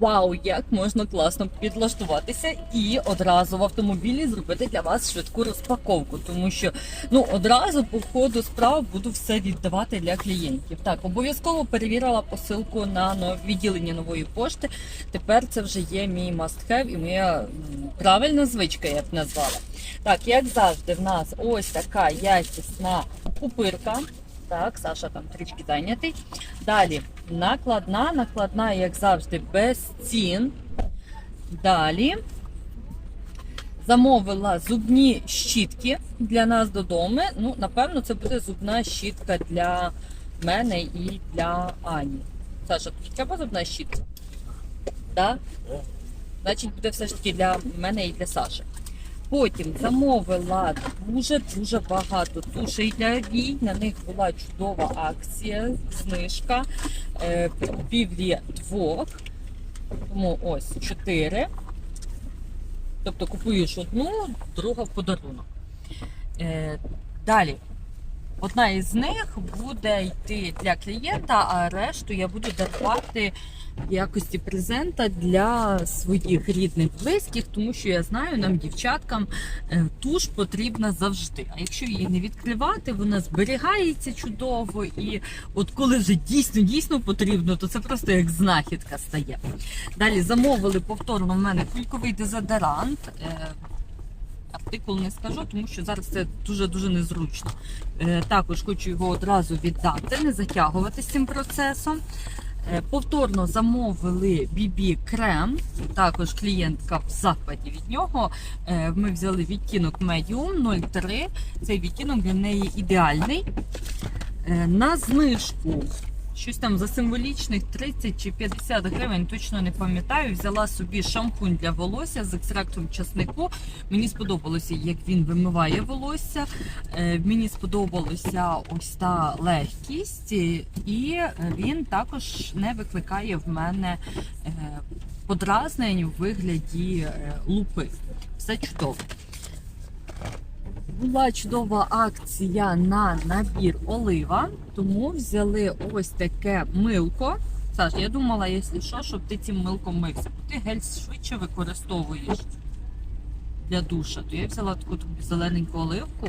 вау, як можна класно підлаштуватися і одразу в автомобілі зробити для вас швидку розпаковку, тому що ну одразу по ходу справ буду все віддавати для клієнтів. Так, обов'язково перевірила посилку на відділення нової пошти. Тепер це вже є мій must-have і моя правильна звичка, я б назвала. Так, як завжди, в нас ось така якісна купирка. Так, Саша там трішки зайнятий. Далі накладна, накладна, як завжди, без цін. Далі замовила зубні щітки для нас додому. Ну, напевно, це буде зубна щітка для мене і для Ані. Саша, тобі треба зубна щітка? Так? Значить, буде все ж таки для мене і для Саші. Потім замовила дуже-дуже багато тушей для вій. На них була чудова акція, знижка півлі купівлі двох. Тому ось чотири. Тобто купуєш одну, друга в подарунок. Е, далі. Одна із них буде йти для клієнта, а решту я буду дарувати в якості презента для своїх рідних близьких, тому що я знаю, нам, дівчаткам, е, туш потрібна завжди. А якщо її не відкривати, вона зберігається чудово. І от коли вже дійсно дійсно потрібно, то це просто як знахідка стає. Далі замовили повторно в мене кульковий дезодорант. Артикул не скажу, тому що зараз це дуже дуже незручно. Е, також хочу його одразу віддати, не затягувати з цим процесом. Е, Повторно замовили BB крем. Також клієнтка в захваті від нього. Е, Ми взяли відтінок Medium 03. Цей відтінок для неї ідеальний. На знижку. Щось там за символічних 30 чи 50 гривень, точно не пам'ятаю. Взяла собі шампунь для волосся з екстрактом часнику. Мені сподобалося, як він вимиває волосся. Е, Мені сподобалася ось та легкість, і він також не викликає в мене е, подразнень у вигляді е, лупи. Все чудово. Була чудова акція на набір олива, тому взяли ось таке милко. Саш, я думала, якщо що, щоб ти цим милком мився, бо ти гель швидше використовуєш для душа. То я взяла таку таку зелененьку оливку.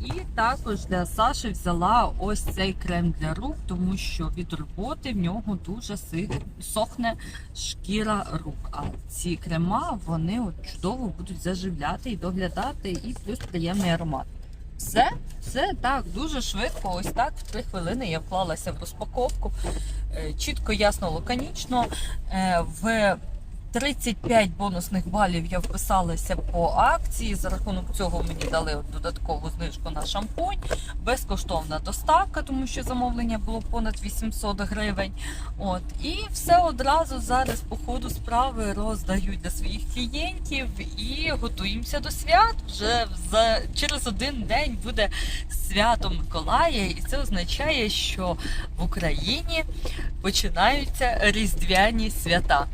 І також для Саші взяла ось цей крем для рук, тому що від роботи в нього дуже сохне шкіра рук. А ці крема вони чудово будуть заживляти і доглядати, і плюс приємний аромат. Все, все так, дуже швидко. Ось так, в три хвилини я вклалася в розпаковку. Е, Чітко, ясно, лаконічно. Е, В 35 бонусних балів я вписалася по акції. За рахунок цього мені дали додаткову знижку на шампунь, безкоштовна доставка, тому що замовлення було понад 800 гривень. От і все одразу зараз по ходу справи роздаю для своїх клієнтів і готуємося до свят. Вже за через один день буде свято Миколая, і це означає, що в Україні починаються різдвяні свята.